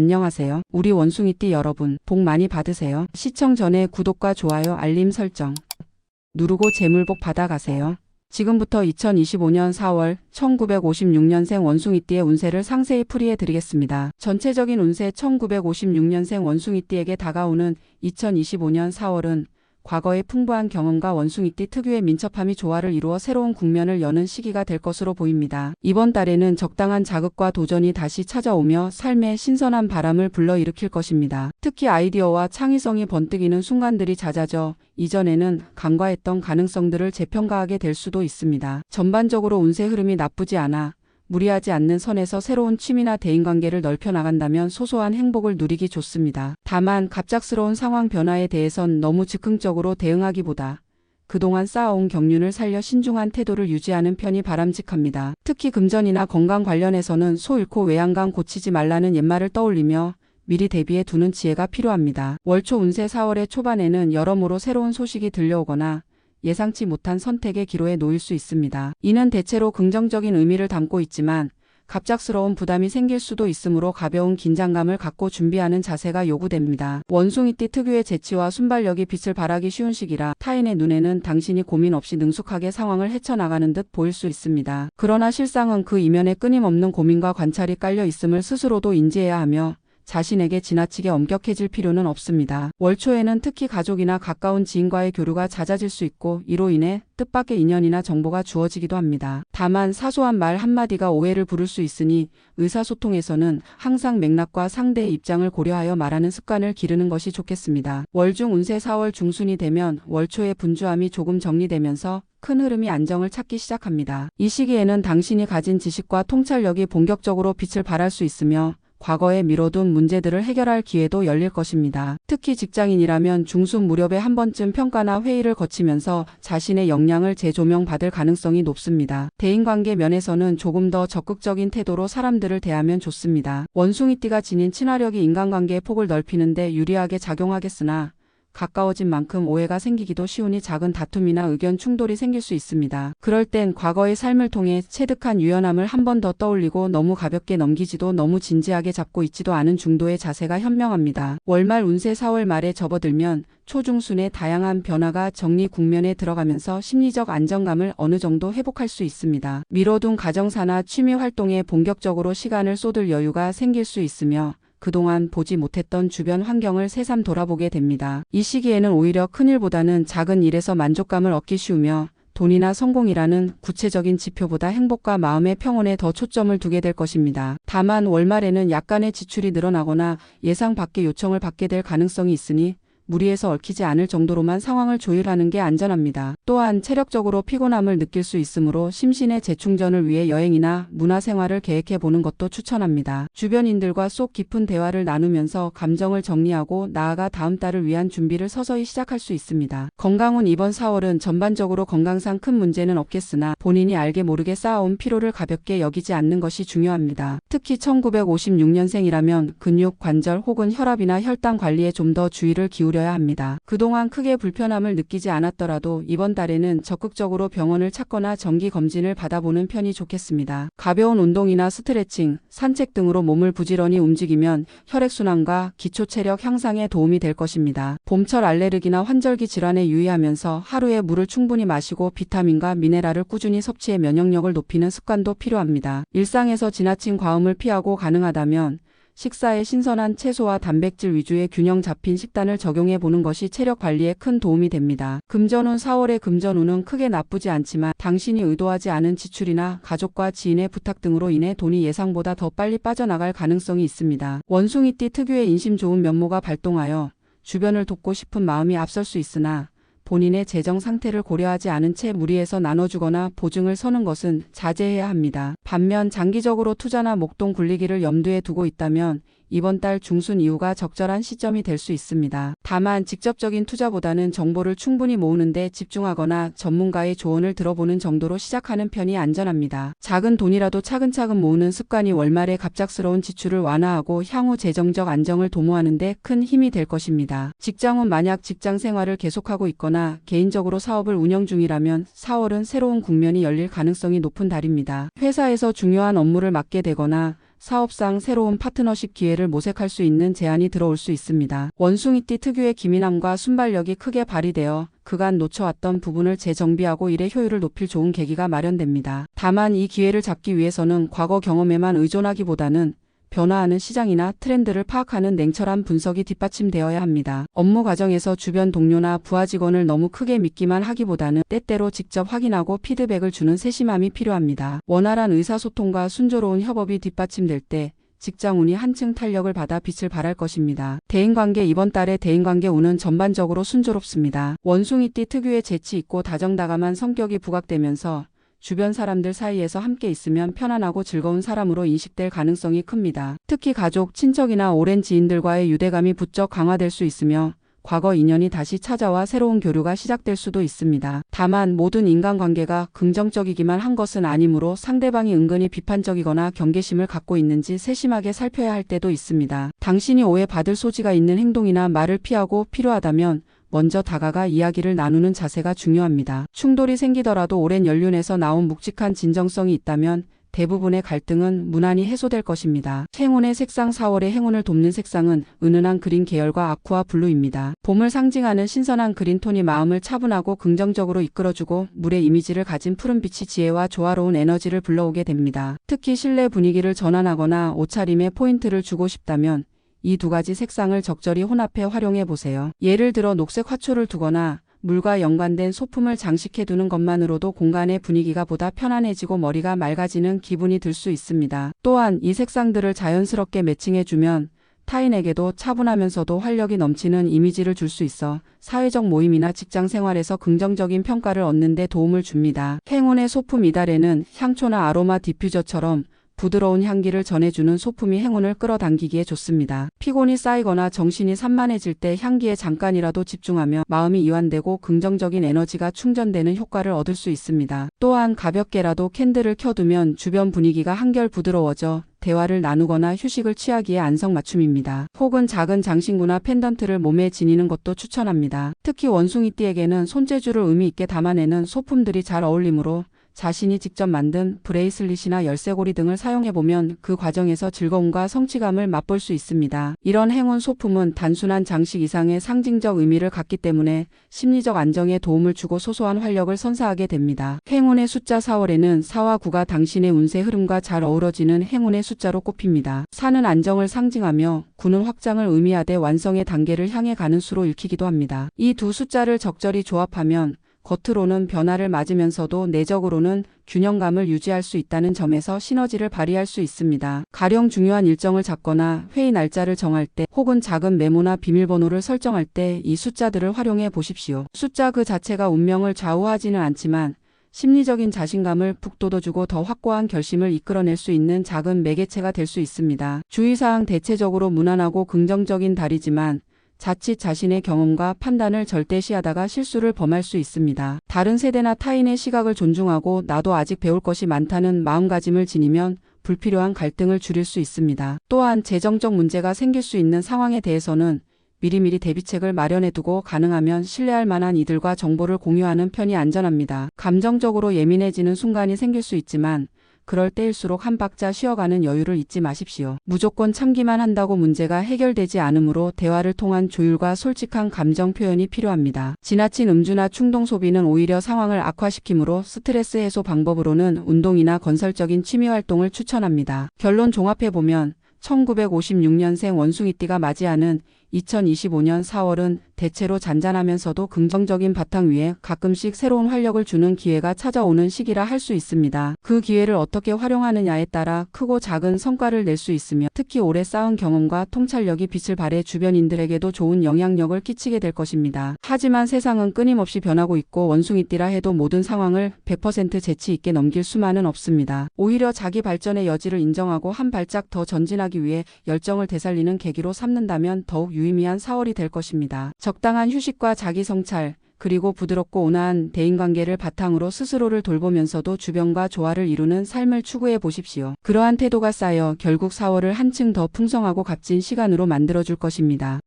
안녕하세요. 우리 원숭이띠 여러분, 복 많이 받으세요. 시청 전에 구독과 좋아요, 알림 설정 누르고 재물복 받아가세요. 지금부터 2025년 4월 1956년생 원숭이띠의 운세를 상세히 풀이해 드리겠습니다. 전체적인 운세 1956년생 원숭이띠에게 다가오는 2025년 4월은 과거의 풍부한 경험과 원숭이띠 특유의 민첩함이 조화를 이루어 새로운 국면을 여는 시기가 될 것으로 보입니다. 이번 달에는 적당한 자극과 도전이 다시 찾아오며 삶에 신선한 바람을 불러일으킬 것입니다. 특히 아이디어와 창의성이 번뜩이는 순간들이 잦아져 이전에는 간과했던 가능성들을 재평가하게 될 수도 있습니다. 전반적으로 운세 흐름이 나쁘지 않아 무리하지 않는 선에서 새로운 취미나 대인관계를 넓혀 나간다면 소소한 행복을 누리기 좋습니다. 다만 갑작스러운 상황 변화에 대해선 너무 즉흥적으로 대응하기보다 그동안 쌓아온 경륜을 살려 신중한 태도를 유지하는 편이 바람직합니다. 특히 금전이나 건강 관련해서는 소 잃고 외양간 고치지 말라는 옛말을 떠올리며 미리 대비해 두는 지혜가 필요합니다. 월초 운세 4월의 초반에는 여러모로 새로운 소식이 들려오거나 예상치 못한 선택의 기로에 놓일 수 있습니다. 이는 대체로 긍정적인 의미를 담고 있지만 갑작스러운 부담이 생길 수도 있으므로 가벼운 긴장감을 갖고 준비하는 자세가 요구됩니다. 원숭이띠 특유의 재치와 순발력이 빛을 발하기 쉬운 시기라 타인의 눈에는 당신이 고민 없이 능숙하게 상황을 헤쳐나가는 듯 보일 수 있습니다. 그러나 실상은 그 이면에 끊임없는 고민과 관찰이 깔려 있음을 스스로도 인지해야 하며 자신에게 지나치게 엄격해질 필요는 없습니다. 월 초에는 특히 가족이나 가까운 지인과의 교류가 잦아질 수 있고 이로 인해 뜻밖의 인연이나 정보가 주어지기도 합니다. 다만 사소한 말 한마디가 오해를 부를 수 있으니 의사소통에서는 항상 맥락과 상대의 입장을 고려하여 말하는 습관을 기르는 것이 좋겠습니다. 월중 운세 4월 중순이 되면 월초의 분주함이 조금 정리되면서 큰 흐름이 안정을 찾기 시작합니다. 이 시기에는 당신이 가진 지식과 통찰력이 본격적으로 빛을 발할 수 있으며 과거에 미뤄둔 문제들을 해결할 기회도 열릴 것입니다. 특히 직장인이라면 중순 무렵에 한 번쯤 평가나 회의를 거치면서 자신의 역량을 재조명받을 가능성이 높습니다. 대인관계 면에서는 조금 더 적극적인 태도로 사람들을 대하면 좋습니다. 원숭이띠가 지닌 친화력이 인간관계의 폭을 넓히는데 유리하게 작용하겠으나 가까워진 만큼 오해가 생기기도 쉬우니 작은 다툼이나 의견 충돌이 생길 수 있습니다. 그럴 땐 과거의 삶을 통해 체득한 유연함을 한 번 더 떠올리고 너무 가볍게 넘기지도 너무 진지하게 잡고 있지도 않은 중도의 자세가 현명합니다. 월말 운세 4월 말에 접어들면 초중순의 다양한 변화가 정리 국면에 들어가면서 심리적 안정감을 어느 정도 회복할 수 있습니다. 미뤄둔 가정사나 취미 활동에 본격적으로 시간을 쏟을 여유가 생길 수 있으며 그동안 보지 못했던 주변 환경을 새삼 돌아보게 됩니다. 이 시기에는 오히려 큰일보다는 작은 일에서 만족감을 얻기 쉬우며 돈이나 성공이라는 구체적인 지표보다 행복과 마음의 평온에 더 초점을 두게 될 것입니다. 다만 월말에는 약간의 지출이 늘어나거나 예상 밖의 요청을 받게 될 가능성이 있으니 무리해서 얽히지 않을 정도로만 상황을 조율하는 게 안전합니다. 또한 체력적으로 피곤함을 느낄 수 있으므로 심신의 재충전을 위해 여행이나 문화생활을 계획해 보는 것도 추천합니다. 주변인들과 속 깊은 대화를 나누면서 감정을 정리하고 나아가 다음 달을 위한 준비를 서서히 시작할 수 있습니다. 건강운 이번 4월은 전반적으로 건강상 큰 문제는 없겠으나 본인이 알게 모르게 쌓아온 피로를 가볍게 여기지 않는 것이 중요합니다. 특히 1956년생이라면 근육, 관절 혹은 혈압이나 혈당 관리에 좀 더 주의를 기울여 야 합니다. 그동안 크게 불편함을 느끼지 않았더라도 이번 달에는 적극적으로 병원을 찾거나 정기 검진을 받아보는 편이 좋겠습니다. 가벼운 운동이나 스트레칭, 산책 등으로 몸을 부지런히 움직이면 혈액순환과 기초 체력 향상에 도움이 될 것입니다. 봄철 알레르기나 환절기 질환에 유의하면서 하루에 물을 충분히 마시고 비타민과 미네랄을 꾸준히 섭취해 면역력을 높이는 습관도 필요합니다. 일상에서 지나친 과음을 피하고 가능하다면 식사에 신선한 채소와 단백질 위주의 균형 잡힌 식단을 적용해 보는 것이 체력 관리에 큰 도움이 됩니다. 금전운 4월의 금전운은 크게 나쁘지 않지만 당신이 의도하지 않은 지출이나 가족과 지인의 부탁 등으로 인해 돈이 예상보다 더 빨리 빠져나갈 가능성이 있습니다. 원숭이띠 특유의 인심 좋은 면모가 발동하여 주변을 돕고 싶은 마음이 앞설 수 있으나 본인의 재정 상태를 고려하지 않은 채 무리해서 나눠주거나 보증을 서는 것은 자제해야 합니다. 반면 장기적으로 투자나 목돈 굴리기를 염두에 두고 있다면 이번 달 중순 이후가 적절한 시점이 될 수 있습니다. 다만 직접적인 투자보다는 정보를 충분히 모으는데 집중하거나 전문가의 조언을 들어보는 정도로 시작하는 편이 안전합니다. 작은 돈이라도 차근차근 모으는 습관이 월말에 갑작스러운 지출을 완화하고 향후 재정적 안정을 도모하는데 큰 힘이 될 것입니다. 직장은 만약 직장 생활을 계속하고 있거나 개인적으로 사업을 운영 중이라면 4월은 새로운 국면이 열릴 가능성이 높은 달입니다. 회사에서 중요한 업무를 맡게 되거나 사업상 새로운 파트너십 기회를 모색할 수 있는 제안이 들어올 수 있습니다. 원숭이띠 특유의 기민함과 순발력이 크게 발휘되어 그간 놓쳐왔던 부분을 재정비하고 일의 효율을 높일 좋은 계기가 마련됩니다. 다만 이 기회를 잡기 위해서는 과거 경험에만 의존하기보다는 변화하는 시장이나 트렌드를 파악하는 냉철한 분석이 뒷받침되어야 합니다. 업무 과정에서 주변 동료나 부하 직원을 너무 크게 믿기만 하기보다는 때때로 직접 확인하고 피드백을 주는 세심함이 필요합니다. 원활한 의사소통과 순조로운 협업이 뒷받침될 때 직장 운이 한층 탄력을 받아 빛을 발할 것입니다. 대인관계 이번 달에 대인관계 운은 전반적으로 순조롭습니다. 원숭이띠 특유의 재치 있고 다정다감한 성격이 부각되면서 주변 사람들 사이에서 함께 있으면 편안하고 즐거운 사람으로 인식될 가능성이 큽니다. 특히 가족, 친척이나 오랜 지인들과의 유대감이 부쩍 강화될 수 있으며 과거 인연이 다시 찾아와 새로운 교류가 시작될 수도 있습니다. 다만 모든 인간관계가 긍정적이기만 한 것은 아니므로 상대방이 은근히 비판적이거나 경계심을 갖고 있는지 세심하게 살펴야 할 때도 있습니다. 당신이 오해받을 소지가 있는 행동이나 말을 피하고 필요하다면 먼저 다가가 이야기를 나누는 자세가 중요합니다. 충돌이 생기더라도 오랜 연륜에서 나온 묵직한 진정성이 있다면 대부분의 갈등은 무난히 해소될 것입니다. 행운의 색상 4월의 행운을 돕는 색상은 은은한 그린 계열과 아쿠아 블루입니다. 봄을 상징하는 신선한 그린 톤이 마음을 차분하고 긍정적으로 이끌어주고 물의 이미지를 가진 푸른빛이 지혜와 조화로운 에너지를 불러오게 됩니다. 특히 실내 분위기를 전환하거나 옷차림에 포인트를 주고 싶다면 이 두 가지 색상을 적절히 혼합해 활용해 보세요. 예를 들어 녹색 화초를 두거나 물과 연관된 소품을 장식해 두는 것만으로도 공간의 분위기가 보다 편안해지고 머리가 맑아지는 기분이 들 수 있습니다. 또한 이 색상들을 자연스럽게 매칭해 주면 타인에게도 차분하면서도 활력이 넘치는 이미지를 줄 수 있어 사회적 모임이나 직장 생활에서 긍정적인 평가를 얻는 데 도움을 줍니다. 행운의 소품 이달에는 향초나 아로마 디퓨저처럼 부드러운 향기를 전해주는 소품이 행운을 끌어당기기에 좋습니다. 피곤이 쌓이거나 정신이 산만해질 때 향기에 잠깐이라도 집중하며 마음이 이완되고 긍정적인 에너지가 충전되는 효과를 얻을 수 있습니다. 또한 가볍게라도 캔들을 켜두면 주변 분위기가 한결 부드러워져 대화를 나누거나 휴식을 취하기에 안성맞춤입니다. 혹은 작은 장신구나 펜던트를 몸에 지니는 것도 추천합니다. 특히 원숭이띠에게는 손재주를 의미 있게 담아내는 소품들이 잘 어울리므로 자신이 직접 만든 브레이슬릿이나 열쇠고리 등을 사용해보면 그 과정에서 즐거움과 성취감을 맛볼 수 있습니다. 이런 행운 소품은 단순한 장식 이상의 상징적 의미를 갖기 때문에 심리적 안정에 도움을 주고 소소한 활력을 선사하게 됩니다. 행운의 숫자 4월에는 4와 9가 당신의 운세 흐름과 잘 어우러지는 행운의 숫자로 꼽힙니다. 4는 안정을 상징하며 9는 확장을 의미하되 완성의 단계를 향해 가는 수로 읽히기도 합니다. 이 두 숫자를 적절히 조합하면 겉으로는 변화를 맞으면서도 내적으로는 균형감을 유지할 수 있다는 점에서 시너지를 발휘할 수 있습니다. 가령 중요한 일정을 잡거나 회의 날짜를 정할 때 혹은 작은 메모나 비밀번호를 설정할 때 이 숫자들을 활용해 보십시오. 숫자 그 자체가 운명을 좌우하지는 않지만 심리적인 자신감을 북돋워주고 더 확고한 결심을 이끌어낼 수 있는 작은 매개체가 될 수 있습니다. 주의사항 대체적으로 무난하고 긍정적인 달이지만 자칫 자신의 경험과 판단을 절대시하다가 실수를 범할 수 있습니다. 다른 세대나 타인의 시각을 존중하고 나도 아직 배울 것이 많다는 마음가짐을 지니면 불필요한 갈등을 줄일 수 있습니다. 또한 재정적 문제가 생길 수 있는 상황에 대해서는 미리미리 대비책을 마련해 두고 가능하면 신뢰할 만한 이들과 정보를 공유하는 편이 안전합니다. 감정적으로 예민해지는 순간이 생길 수 있지만 그럴 때일수록 한 박자 쉬어가는 여유를 잊지 마십시오. 무조건 참기만 한다고 문제가 해결되지 않으므로 대화를 통한 조율과 솔직한 감정 표현이 필요합니다. 지나친 음주나 충동 소비는 오히려 상황을 악화시키므로 스트레스 해소 방법으로는 운동이나 건설적인 취미 활동을 추천합니다. 결론 종합해보면 1956년생 원숭이띠가 맞이하는 2025년 4월은 대체로 잔잔하면서도 긍정적인 바탕 위에 가끔씩 새로운 활력을 주는 기회가 찾아오는 시기라 할 수 있습니다. 그 기회를 어떻게 활용하느냐에 따라 크고 작은 성과를 낼 수 있으며 특히 오래 쌓은 경험과 통찰력이 빛을 발해 주변인들에게도 좋은 영향력을 끼치게 될 것입니다. 하지만 세상은 끊임없이 변하고 있고 원숭이띠라 해도 모든 상황을 100% 재치 있게 넘길 수만은 없습니다. 오히려 자기 발전의 여지를 인정하고 한 발짝 더 전진하기 위해 열정을 되살리는 계기로 삼는다면 더욱 유의미한 4월이 될 것입니다. 적당한 휴식과 자기 성찰, 그리고 부드럽고 온화한 대인관계를 바탕으로 스스로를 돌보면서도 주변과 조화를 이루는 삶을 추구해 보십시오. 그러한 태도가 쌓여 결국 4월을 한층 더 풍성하고 값진 시간으로 만들어줄 것입니다.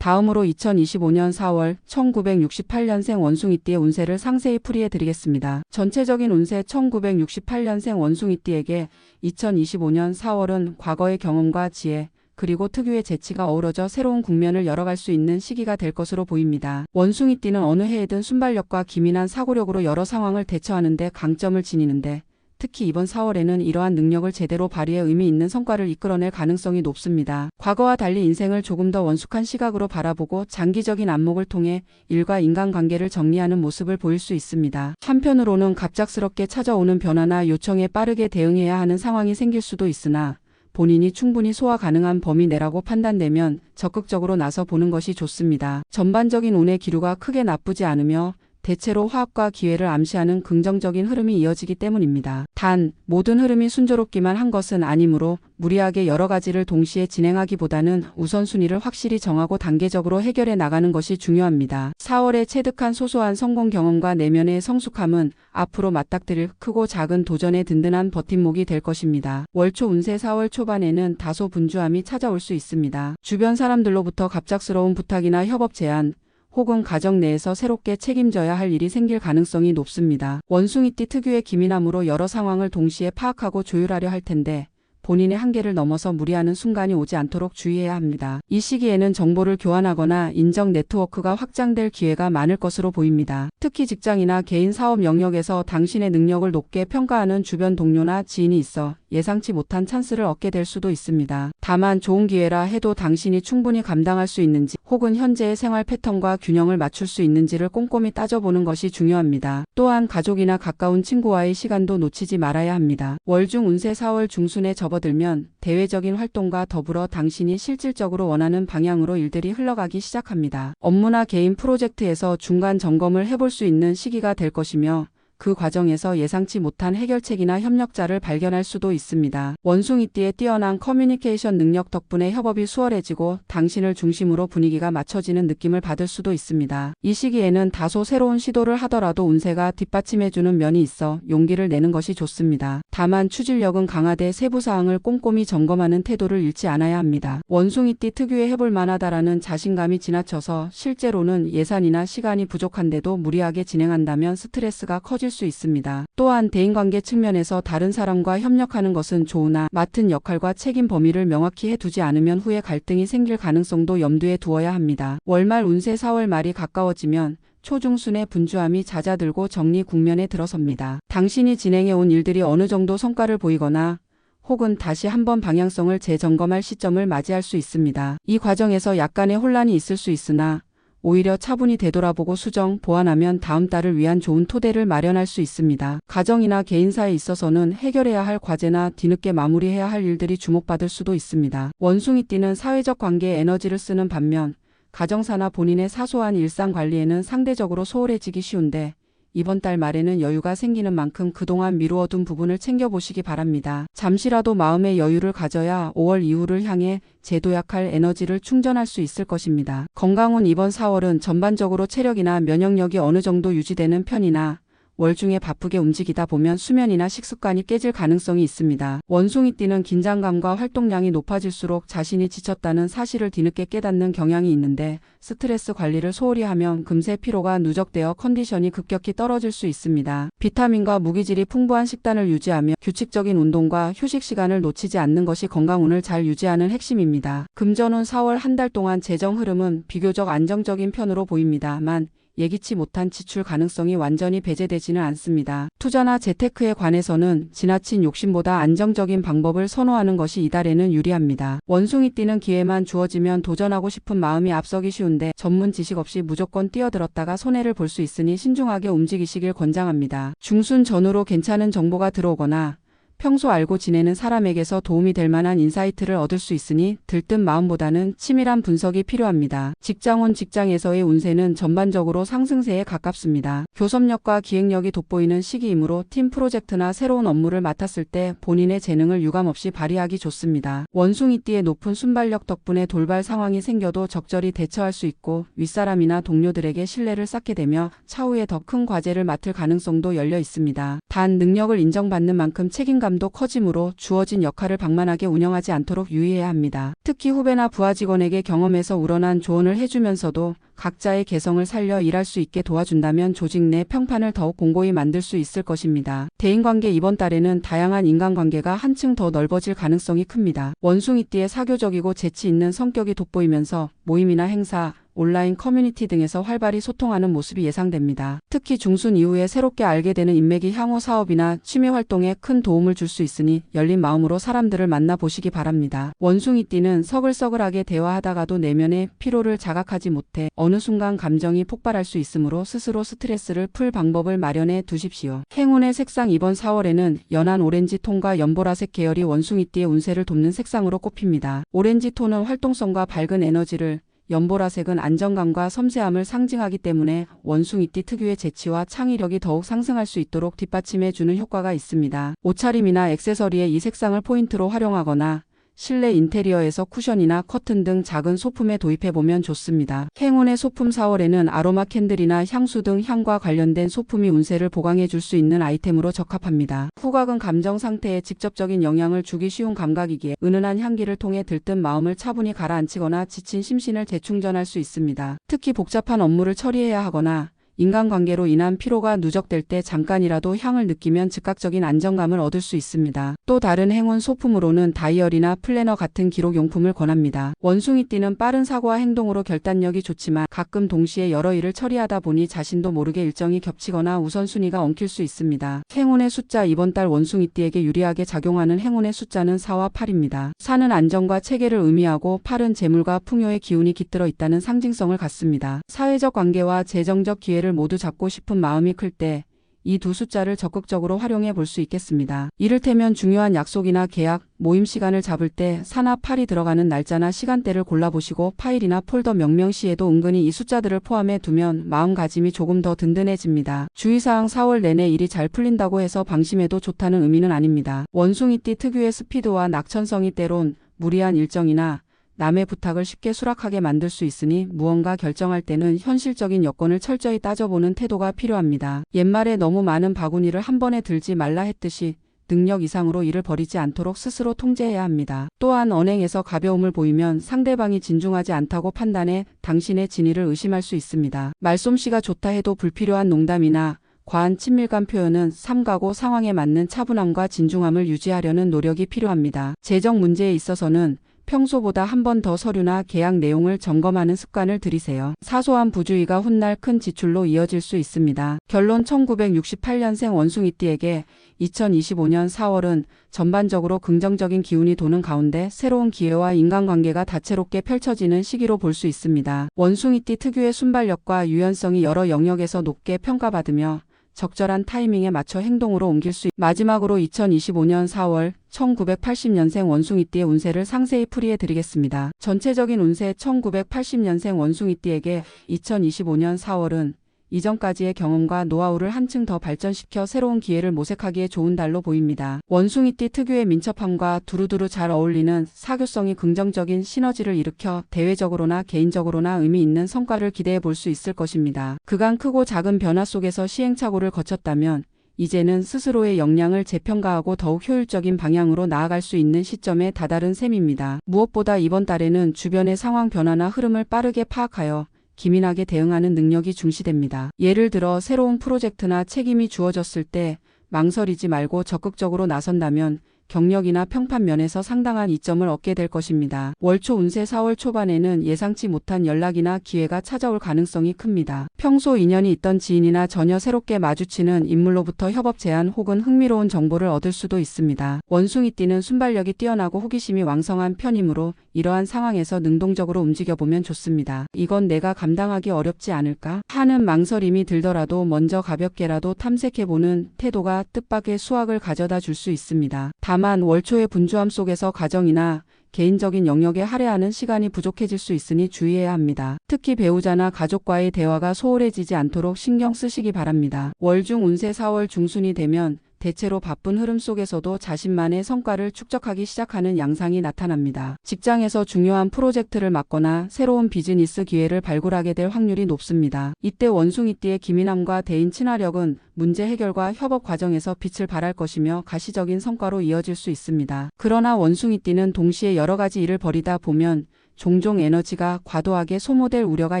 다음으로 2025년 4월 1968년생 원숭이띠의 운세를 상세히 풀이해 드리겠습니다. 전체적인 운세 1968년생 원숭이띠에게 2025년 4월은 과거의 경험과 지혜, 그리고 특유의 재치가 어우러져 새로운 국면을 열어갈 수 있는 시기가 될 것으로 보입니다. 원숭이띠는 어느 해에든 순발력과 기민한 사고력으로 여러 상황을 대처하는데 강점을 지니는데 특히 이번 4월에는 이러한 능력을 제대로 발휘해 의미 있는 성과를 이끌어낼 가능성이 높습니다. 과거와 달리 인생을 조금 더 원숙한 시각으로 바라보고 장기적인 안목을 통해 일과 인간관계를 정리하는 모습을 보일 수 있습니다. 한편으로는 갑작스럽게 찾아오는 변화나 요청에 빠르게 대응해야 하는 상황이 생길 수도 있으나 본인이 충분히 소화 가능한 범위 내라고 판단되면 적극적으로 나서 보는 것이 좋습니다. 전반적인 운의 기류가 크게 나쁘지 않으며 대체로 화합과 기회를 암시하는 긍정적인 흐름이 이어지기 때문입니다. 단, 모든 흐름이 순조롭기만 한 것은 아니므로 무리하게 여러 가지를 동시에 진행하기보다는 우선순위를 확실히 정하고 단계적으로 해결해 나가는 것이 중요합니다. 4월에 체득한 소소한 성공 경험과 내면의 성숙함은 앞으로 맞닥뜨릴 크고 작은 도전의 든든한 버팀목이 될 것입니다. 월초 운세 4월 초반에는 다소 분주함이 찾아올 수 있습니다. 주변 사람들로부터 갑작스러운 부탁이나 협업 제안, 혹은 가정 내에서 새롭게 책임져야 할 일이 생길 가능성이 높습니다. 원숭이띠 특유의 기민함으로 여러 상황을 동시에 파악하고 조율하려 할 텐데 본인의 한계를 넘어서 무리하는 순간이 오지 않도록 주의해야 합니다. 이 시기에는 정보를 교환하거나 인정 네트워크가 확장될 기회가 많을 것으로 보입니다. 특히 직장이나 개인 사업 영역에서 당신의 능력을 높게 평가하는 주변 동료나 지인이 있어 예상치 못한 찬스를 얻게 될 수도 있습니다. 다만 좋은 기회라 해도 당신이 충분히 감당할 수 있는지 혹은 현재의 생활 패턴과 균형을 맞출 수 있는지를 꼼꼼히 따져보는 것이 중요합니다. 또한 가족이나 가까운 친구와의 시간도 놓치지 말아야 합니다. 월중 운세 4월 중순에 접어들면 대외적인 활동과 더불어 당신이 실질적으로 원하는 방향으로 일들이 흘러가기 시작합니다. 업무나 개인 프로젝트에서 중간 점검을 해볼 수 있는 시기가 될 것이며 그 과정에서 예상치 못한 해결책이나 협력자를 발견할 수도 있습니다. 원숭이띠의 뛰어난 커뮤니케이션 능력 덕분에 협업이 수월해지고 당신을 중심으로 분위기가 맞춰지는 느낌을 받을 수도 있습니다. 이 시기에는 다소 새로운 시도를 하더라도 운세가 뒷받침해주는 면이 있어 용기를 내는 것이 좋습니다. 다만 추진력은 강하되 세부 사항을 꼼꼼히 점검하는 태도를 잃지 않아야 합니다. 원숭이띠 특유의 해볼 만하다라는 자신감이 지나쳐서 실제로는 예산이나 시간이 부족한데도 무리하게 진행한다면 스트레스가 커질 수 있습니다. 또한 대인관계 측면에서 다른 사람과 협력하는 것은 좋으나 맡은 역할과 책임 범위를 명확히 해두지 않으면 후에 갈등이 생길 가능성도 염두에 두어야 합니다. 월말 운세 4월 말이 가까워지면 초중순의 분주함이 잦아들고 정리 국면에 들어섭니다. 당신이 진행해온 일들이 어느 정도 성과를 보이거나 혹은 다시 한번 방향성을 재점검할 시점을 맞이할 수 있습니다. 이 과정에서 약간의 혼란이 있을 수 있으나 오히려 차분히 되돌아보고 수정, 보완하면 다음 달을 위한 좋은 토대를 마련할 수 있습니다. 가정이나 개인사에 있어서는 해결해야 할 과제나 뒤늦게 마무리해야 할 일들이 주목받을 수도 있습니다. 원숭이띠는 사회적 관계에 에너지를 쓰는 반면 가정사나 본인의 사소한 일상 관리에는 상대적으로 소홀해지기 쉬운데 이번 달 말에는 여유가 생기는 만큼 그동안 미루어둔 부분을 챙겨보시기 바랍니다. 잠시라도 마음의 여유를 가져야 5월 이후를 향해 재도약할 에너지를 충전할 수 있을 것입니다. 건강운 이번 4월은 전반적으로 체력이나 면역력이 어느 정도 유지되는 편이나 월 중에 바쁘게 움직이다 보면 수면이나 식습관이 깨질 가능성이 있습니다. 원숭이 띠는 긴장감과 활동량이 높아질수록 자신이 지쳤다는 사실을 뒤늦게 깨닫는 경향이 있는데 스트레스 관리를 소홀히 하면 금세 피로가 누적되어 컨디션이 급격히 떨어질 수 있습니다. 비타민과 무기질이 풍부한 식단을 유지하며 규칙적인 운동과 휴식 시간을 놓치지 않는 것이 건강운을 잘 유지하는 핵심입니다. 금전운 4월 한 달 동안 재정 흐름은 비교적 안정적인 편으로 보입니다만 예기치 못한 지출 가능성이 완전히 배제되지는 않습니다. 투자나 재테크에 관해서는 지나친 욕심보다 안정적인 방법을 선호하는 것이 이달에는 유리합니다. 원숭이띠는 기회만 주어지면 도전하고 싶은 마음이 앞서기 쉬운데 전문 지식 없이 무조건 뛰어들었다가 손해를 볼 수 있으니 신중하게 움직이시길 권장합니다. 중순 전후로 괜찮은 정보가 들어오거나 평소 알고 지내는 사람에게서 도움이 될 만한 인사이트를 얻을 수 있으니 들뜬 마음보다는 치밀한 분석이 필요합니다. 직장원 직장에서의 운세는 전반적으로 상승세에 가깝습니다. 교섭력과 기획력이 돋보이는 시기이므로 팀 프로젝트나 새로운 업무를 맡았을 때 본인의 재능을 유감없이 발휘하기 좋습니다. 원숭이띠의 높은 순발력 덕분에 돌발 상황이 생겨도 적절히 대처할 수 있고 윗사람이나 동료들에게 신뢰를 쌓게 되며 차후에 더 큰 과제를 맡을 가능성도 열려 있습니다. 단 능력을 인정받는 만큼 책임감 책임감도 커지므로 주어진 역할을 방만하게 운영하지 않도록 유의해야 합니다. 특히 후배나 부하 직원에게 경험에서 우러난 조언을 해주면서도 각자의 개성을 살려 일할 수 있게 도와준다면 조직 내 평판을 더욱 공고히 만들 수 있을 것입니다. 대인관계 이번 달에는 다양한 인간관계가 한층 더 넓어질 가능성이 큽니다. 원숭이띠의 사교적이고 재치 있는 성격이 돋보이면서 모임이나 행사, 온라인 커뮤니티 등에서 활발히 소통하는 모습이 예상됩니다. 특히 중순 이후에 새롭게 알게 되는 인맥이 향후 사업이나 취미 활동에 큰 도움을 줄 수 있으니 열린 마음으로 사람들을 만나보시기 바랍니다. 원숭이띠는 서글서글하게 대화하다가도 내면의 피로를 자각하지 못해 어느 순간 감정이 폭발할 수 있으므로 스스로 스트레스를 풀 방법을 마련해 두십시오. 행운의 색상 이번 4월에는 연한 오렌지 톤과 연보라색 계열이 원숭이띠의 운세를 돕는 색상으로 꼽힙니다. 오렌지 톤은 활동성과 밝은 에너지를 연보라색은 안정감과 섬세함을 상징하기 때문에 원숭이띠 특유의 재치와 창의력이 더욱 상승할 수 있도록 뒷받침해주는 효과가 있습니다. 옷차림이나 액세서리에 이 색상을 포인트로 활용하거나 실내 인테리어에서 쿠션이나 커튼 등 작은 소품에 도입해보면 좋습니다. 행운의 소품 4월에는 아로마 캔들이나 향수 등 향과 관련된 소품이 운세를 보강해 줄 수 있는 아이템으로 적합합니다. 후각은 감정 상태에 직접적인 영향을 주기 쉬운 감각이기에 은은한 향기를 통해 들뜬 마음을 차분히 가라앉히거나 지친 심신을 재충전할 수 있습니다. 특히 복잡한 업무를 처리해야 하거나 인간관계로 인한 피로가 누적될 때 잠깐이라도 향을 느끼면 즉각적인 안정감을 얻을 수 있습니다. 또 다른 행운 소품으로는 다이어리나 플래너 같은 기록용품을 권합니다. 원숭이띠는 빠른 사고와 행동으로 결단력이 좋지만 가끔 동시에 여러 일을 처리하다 보니 자신도 모르게 일정이 겹치거나 우선순위가 엉킬 수 있습니다. 행운의 숫자 이번 달 원숭이띠에게 유리하게 작용하는 행운의 숫자는 4와 8입니다. 4는 안정과 체계를 의미하고 8은 재물과 풍요의 기운이 깃들어 있다는 상징성을 갖습니다. 사회적 관계와 재정적 기회를 모두 잡고 싶은 마음이 클 때 이 두 숫자를 적극적으로 활용해 볼 수 있겠습니다. 이를테면 중요한 약속이나 계약, 모임 시간을 잡을 때 4나 8이 들어가는 날짜나 시간대를 골라보시고 파일이나 폴더 명명 시에도 은근히 이 숫자들을 포함해 두면 마음가짐이 조금 더 든든해집니다. 주의사항 4월 내내 일이 잘 풀린다고 해서 방심해도 좋다는 의미는 아닙니다. 원숭이띠 특유의 스피드와 낙천성이 때론 무리한 일정이나 남의 부탁을 쉽게 수락하게 만들 수 있으니 무언가 결정할 때는 현실적인 여건을 철저히 따져보는 태도가 필요합니다. 옛말에 너무 많은 바구니를 한 번에 들지 말라 했듯이 능력 이상으로 일을 벌이지 않도록 스스로 통제해야 합니다. 또한 언행에서 가벼움을 보이면 상대방이 진중하지 않다고 판단해 당신의 진위를 의심할 수 있습니다. 말솜씨가 좋다 해도 불필요한 농담이나 과한 친밀감 표현은 삼가고 상황에 맞는 차분함과 진중함을 유지하려는 노력이 필요합니다. 재정 문제에 있어서는 평소보다 한 번 더 서류나 계약 내용을 점검하는 습관을 들이세요. 사소한 부주의가 훗날 큰 지출로 이어질 수 있습니다. 결론 1968년생 원숭이띠에게 2025년 4월은 전반적으로 긍정적인 기운이 도는 가운데 새로운 기회와 인간관계가 다채롭게 펼쳐지는 시기로 볼 수 있습니다. 원숭이띠 특유의 순발력과 유연성이 여러 영역에서 높게 평가받으며 적절한 타이밍에 맞춰 행동으로 옮길 수 있... 마지막으로 2025년 4월 1980년생 원숭이띠의 운세를 상세히 풀이해 드리겠습니다. 전체적인 운세 1980년생 원숭이띠에게 2025년 4월은 이전까지의 경험과 노하우를 한층 더 발전시켜 새로운 기회를 모색하기에 좋은 달로 보입니다. 원숭이띠 특유의 민첩함과 두루두루 잘 어울리는 사교성이 긍정적인 시너지를 일으켜 대외적으로나 개인적으로나 의미 있는 성과를 기대해 볼 수 있을 것입니다. 그간 크고 작은 변화 속에서 시행착오를 거쳤다면 이제는 스스로의 역량을 재평가하고 더욱 효율적인 방향으로 나아갈 수 있는 시점에 다다른 셈입니다. 무엇보다 이번 달에는 주변의 상황 변화나 흐름을 빠르게 파악하여 기민하게 대응하는 능력이 중시됩니다. 예를 들어 새로운 프로젝트나 책임이 주어졌을 때 망설이지 말고 적극적으로 나선다면 경력이나 평판 면에서 상당한 이점을 얻게 될 것입니다. 월초 운세 4월 초반에는 예상치 못한 연락이나 기회가 찾아올 가능성이 큽니다. 평소 인연이 있던 지인이나 전혀 새롭게 마주치는 인물로부터 협업 제안 혹은 흥미로운 정보를 얻을 수도 있습니다. 원숭이 띠는 순발력이 뛰어나고 호기심이 왕성한 편이므로 이러한 상황에서 능동적으로 움직여보면 좋습니다. 이건 내가 감당하기 어렵지 않을까? 하는 망설임이 들더라도 먼저 가볍게라도 탐색해보는 태도가 뜻밖의 수확을 가져다 줄 수 있습니다. 다만 월초의 분주함 속에서 가정이나 개인적인 영역에 할애하는 시간이 부족해질 수 있으니 주의해야 합니다. 특히 배우자나 가족과의 대화가 소홀해지지 않도록 신경 쓰시기 바랍니다. 월중 운세 4월 중순이 되면 대체로 바쁜 흐름 속에서도 자신만의 성과를 축적하기 시작하는 양상이 나타납니다. 직장에서 중요한 프로젝트를 맡거나 새로운 비즈니스 기회를 발굴하게 될 확률이 높습니다. 이때 원숭이띠의 기민함과 대인 친화력은 문제 해결과 협업 과정에서 빛을 발할 것이며 가시적인 성과로 이어질 수 있습니다. 그러나 원숭이띠는 동시에 여러 가지 일을 벌이다 보면 종종 에너지가 과도하게 소모될 우려가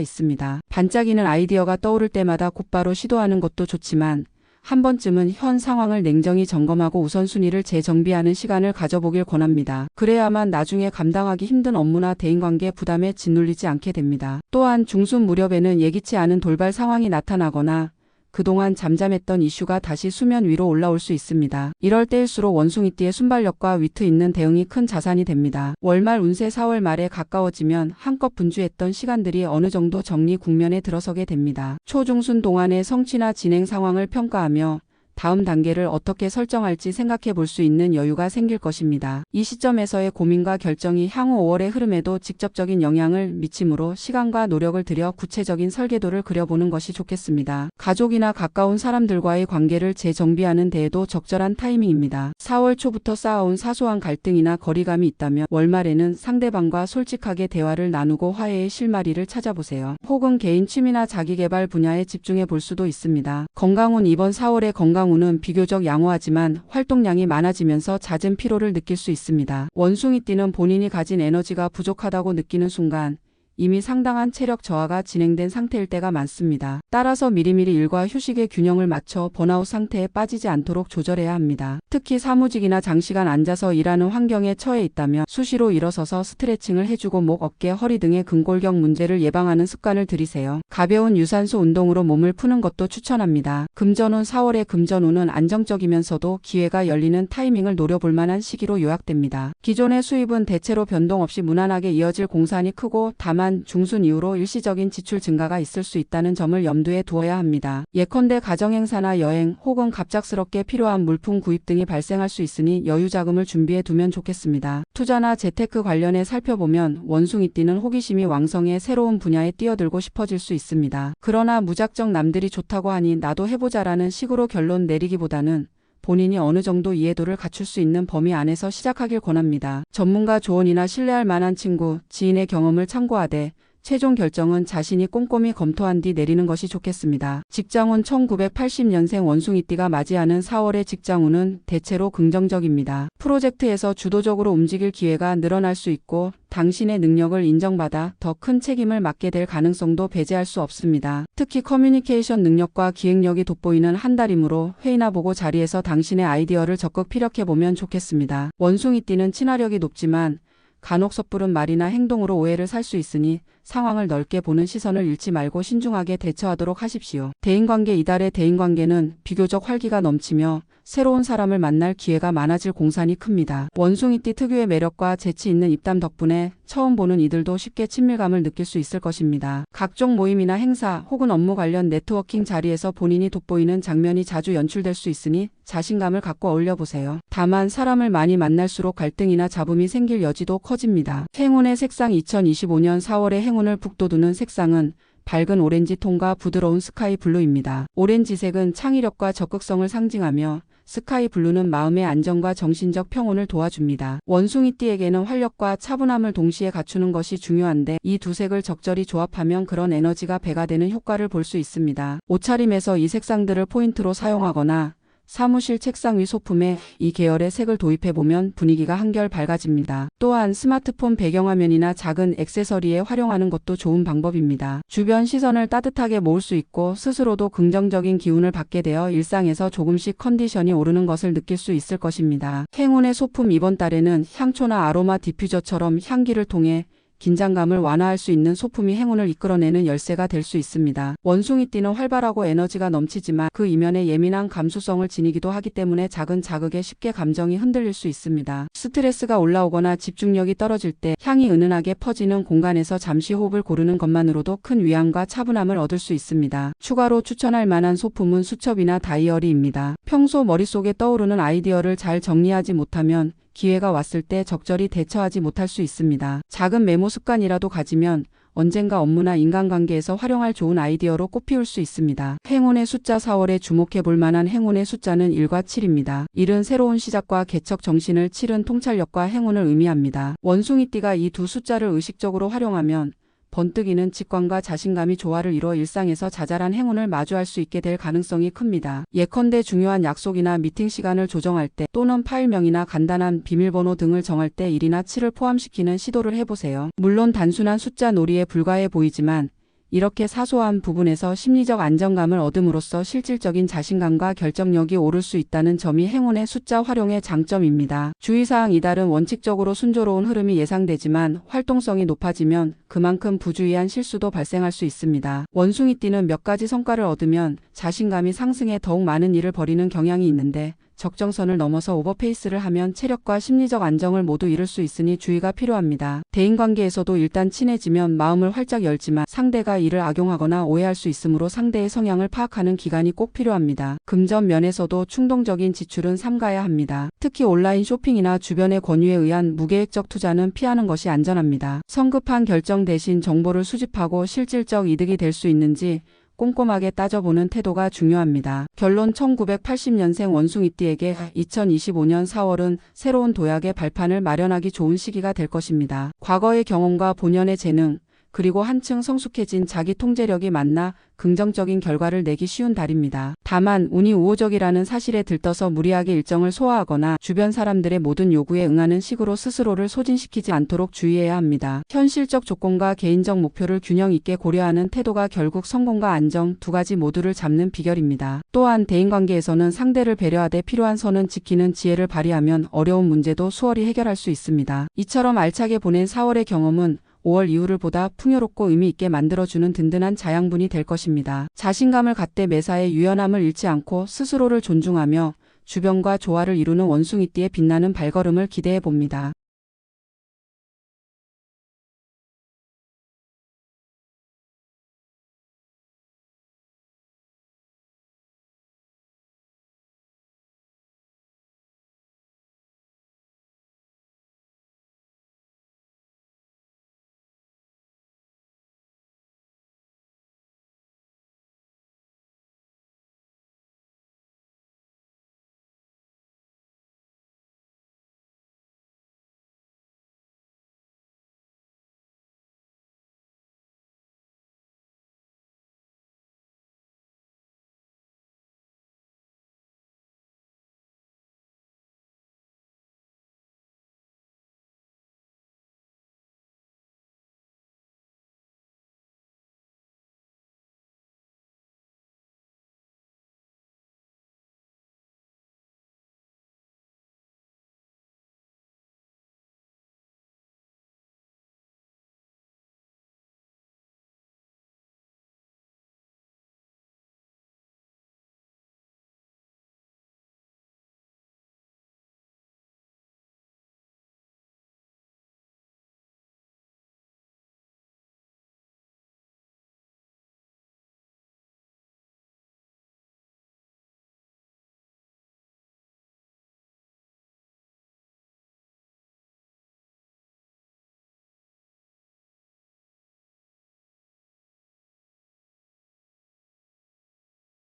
있습니다. 반짝이는 아이디어가 떠오를 때마다 곧바로 시도하는 것도 좋지만 한 번쯤은 현 상황을 냉정히 점검하고 우선순위를 재정비하는 시간을 가져보길 권합니다. 그래야만 나중에 감당하기 힘든 업무나 대인관계 부담에 짓눌리지 않게 됩니다. 또한 중순 무렵에는 예기치 않은 돌발 상황이 나타나거나 그동안 잠잠했던 이슈가 다시 수면 위로 올라올 수 있습니다. 이럴 때일수록 원숭이띠의 순발력과 위트 있는 대응이 큰 자산이 됩니다. 월말 운세 4월 말에 가까워지면 한껏 분주했던 시간들이 어느 정도 정리 국면에 들어서게 됩니다. 초중순 동안의 성취나 진행 상황을 평가하며 다음 단계를 어떻게 설정할지 생각해 볼 수 있는 여유가 생길 것입니다. 이 시점에서의 고민과 결정이 향후 5월의 흐름에도 직접적인 영향을 미치므로 시간과 노력을 들여 구체적인 설계도를 그려보는 것이 좋겠습니다. 가족이나 가까운 사람들과의 관계를 재정비하는 데에도 적절한 타이밍입니다. 4월 초부터 쌓아온 사소한 갈등이나 거리감이 있다면 월말에는 상대방과 솔직하게 대화를 나누고 화해의 실마리를 찾아보세요. 혹은 개인 취미나 자기개발 분야에 집중해 볼 수도 있습니다. 건강운 이번 4월의 건강 건강운은 비교적 양호하지만 활동량이 많아지면서 잦은 피로를 느낄 수 있습니다. 원숭이띠는 본인이 가진 에너지가 부족하다고 느끼는 순간 이미 상당한 체력 저하가 진행된 상태일 때가 많습니다. 따라서 미리미리 일과 휴식의 균형을 맞춰 번아웃 상태에 빠지지 않도록 조절해야 합니다. 특히 사무직이나 장시간 앉아서 일하는 환경에 처해 있다면 수시로 일어서서 스트레칭을 해주고 목, 어깨, 허리 등의 근골격 문제를 예방하는 습관을 들이세요. 가벼운 유산소 운동으로 몸을 푸는 것도 추천합니다. 금전운 4월의 금전운은 안정적이면서도 기회가 열리는 타이밍을 노려볼 만한 시기로 요약됩니다. 기존의 수입은 대체로 변동 없이 무난하게 이어질 공산이 크고 다만 다만 중순 이후로 일시적인 지출 증가가 있을 수 있다는 점을 염두에 두어야 합니다. 예컨대 가정행사나 여행 혹은 갑작스럽게 필요한 물품 구입 등이 발생할 수 있으니 여유 자금을 준비해 두면 좋겠습니다. 투자나 재테크 관련해 살펴보면 원숭이 띠는 호기심이 왕성해 새로운 분야에 뛰어들고 싶어질 수 있습니다. 그러나 무작정 남들이 좋다고 하니 나도 해보자라는 식으로 결론 내리기보다는 본인이 어느 정도 이해도를 갖출 수 있는 범위 안에서 시작하길 권합니다. 전문가 조언이나 신뢰할 만한 친구, 지인의 경험을 참고하되 최종 결정은 자신이 꼼꼼히 검토한 뒤 내리는 것이 좋겠습니다. 직장운 1980년생 원숭이띠가 맞이하는 4월의 직장운은 대체로 긍정적입니다. 프로젝트에서 주도적으로 움직일 기회가 늘어날 수 있고 당신의 능력을 인정받아 더 큰 책임을 맡게 될 가능성도 배제할 수 없습니다. 특히 커뮤니케이션 능력과 기획력이 돋보이는 한 달이므로 회의나 보고 자리에서 당신의 아이디어를 적극 피력해보면 좋겠습니다. 원숭이띠는 친화력이 높지만 간혹 섣부른 말이나 행동으로 오해를 살 수 있으니 상황을 넓게 보는 시선을 잃지 말고 신중하게 대처하도록 하십시오. 대인관계 이달의 대인관계는 비교적 활기가 넘치며 새로운 사람을 만날 기회가 많아질 공산이 큽니다. 원숭이띠 특유의 매력과 재치 있는 입담 덕분에 처음 보는 이들도 쉽게 친밀감을 느낄 수 있을 것입니다. 각종 모임이나 행사 혹은 업무 관련 네트워킹 자리에서 본인이 돋보이는 장면이 자주 연출될 수 있으니 자신감을 갖고 어울려 보세요. 다만 사람을 많이 만날수록 갈등이나 잡음이 생길 여지도 커집니다. 행운의 색상 2025년 4월의 행운을 북돋우는 색상은 밝은 오렌지 톤과 부드러운 스카이 블루입니다. 오렌지색은 창의력과 적극성을 상징하며 스카이 블루는 마음의 안정과 정신적 평온을 도와줍니다. 원숭이띠에게는 활력과 차분함을 동시에 갖추는 것이 중요한데 이 두 색을 적절히 조합하면 그런 에너지가 배가 되는 효과를 볼 수 있습니다. 옷차림에서 이 색상들을 포인트로 사용하거나 사무실 책상 위 소품에 이 계열의 색을 도입해보면 분위기가 한결 밝아집니다. 또한 스마트폰 배경화면이나 작은 액세서리에 활용하는 것도 좋은 방법입니다. 주변 시선을 따뜻하게 모을 수 있고 스스로도 긍정적인 기운을 받게 되어 일상에서 조금씩 컨디션이 오르는 것을 느낄 수 있을 것입니다. 행운의 소품 이번 달에는 향초나 아로마 디퓨저처럼 향기를 통해 긴장감을 완화할 수 있는 소품이 행운을 이끌어내는 열쇠가 될 수 있습니다. 원숭이띠는 활발하고 에너지가 넘치지만 그 이면에 예민한 감수성을 지니기도 하기 때문에 작은 자극에 쉽게 감정이 흔들릴 수 있습니다. 스트레스가 올라오거나 집중력이 떨어질 때 향이 은은하게 퍼지는 공간에서 잠시 호흡을 고르는 것만으로도 큰 위안과 차분함을 얻을 수 있습니다. 추가로 추천할 만한 소품은 수첩이나 다이어리입니다. 평소 머릿속에 떠오르는 아이디어를 잘 정리하지 못하면 기회가 왔을 때 적절히 대처하지 못할 수 있습니다. 작은 메모 습관이라도 가지면 언젠가 업무나 인간관계에서 활용할 좋은 아이디어로 꽃피울 수 있습니다. 행운의 숫자 4월에 주목해 볼 만한 행운의 숫자는 1과 7입니다. 1은 새로운 시작과 개척 정신을 7은 통찰력과 행운을 의미합니다. 원숭이띠가 이 두 숫자를 의식적으로 활용하면 번뜩이는 직관과 자신감이 조화를 이뤄 일상에서 자잘한 행운을 마주할 수 있게 될 가능성이 큽니다. 예컨대 중요한 약속이나 미팅 시간을 조정할 때 또는 파일명이나 간단한 비밀번호 등을 정할 때 1이나 7을 포함시키는 시도를 해보세요. 물론 단순한 숫자 놀이에 불과해 보이지만 이렇게 사소한 부분에서 심리적 안정감을 얻음으로써 실질적인 자신감과 결정력이 오를 수 있다는 점이 행운의 숫자 활용의 장점입니다. 주의사항 이달은 원칙적으로 순조로운 흐름이 예상되지만 활동성이 높아지면 그만큼 부주의한 실수도 발생할 수 있습니다. 원숭이띠는 몇 가지 성과를 얻으면 자신감이 상승해 더욱 많은 일을 벌이는 경향이 있는데 적정선을 넘어서 오버페이스를 하면 체력과 심리적 안정을 모두 잃을 수 있으니 주의가 필요합니다. 대인관계에서도 일단 친해지면 마음을 활짝 열지만 상대가 이를 악용하거나 오해할 수 있으므로 상대의 성향을 파악하는 기간이 꼭 필요합니다. 금전 면에서도 충동적인 지출은 삼가야 합니다. 특히 온라인 쇼핑이나 주변의 권유에 의한 무계획적 투자는 피하는 것이 안전합니다. 성급한 결정 대신 정보를 수집하고 실질적 이득이 될 수 있는지 꼼꼼하게 따져보는 태도가 중요합니다. 결론 1980년생 원숭이띠에게 2025년 4월은 새로운 도약의 발판을 마련하기 좋은 시기가 될 것입니다. 과거의 경험과 본연의 재능, 그리고 한층 성숙해진 자기 통제력이 만나 긍정적인 결과를 내기 쉬운 달입니다. 다만 운이 우호적이라는 사실에 들떠서 무리하게 일정을 소화하거나 주변 사람들의 모든 요구에 응하는 식으로 스스로를 소진시키지 않도록 주의해야 합니다. 현실적 조건과 개인적 목표를 균형 있게 고려하는 태도가 결국 성공과 안정 두 가지 모두를 잡는 비결입니다. 또한 대인관계에서는 상대를 배려하되 필요한 선은 지키는 지혜를 발휘하면 어려운 문제도 수월히 해결할 수 있습니다. 이처럼 알차게 보낸 4월의 경험은 5월 이후를 보다 풍요롭고 의미 있게 만들어주는 든든한 자양분이 될 것입니다. 자신감을 갖되 매사에 유연함을 잃지 않고 스스로를 존중하며 주변과 조화를 이루는 원숭이띠의 빛나는 발걸음을 기대해 봅니다.